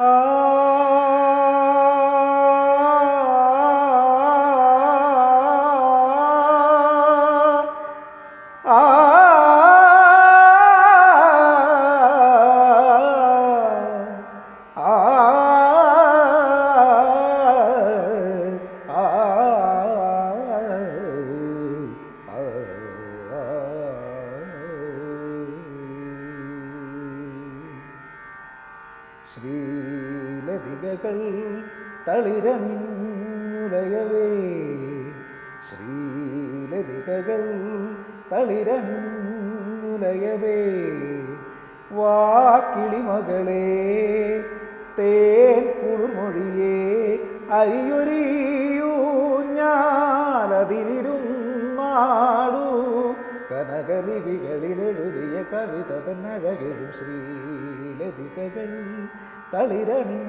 아 ശ്രീലതികകൾ തളിരണിഞ്ഞുലയവേ. ശ്രീലതികകൾ തളിരണിഞ്ഞുലയവേ. വാക്കിളിമകളെ തേൻ കുളിർമൊഴിയേ അരിയൊരിയൂ കനകലിപികളിലെഴുതിയ കവിത തന്നഴകിടും ശ്രീലതികകൾ. തളിരണി തളിരണിഞ്ഞുരയവേ.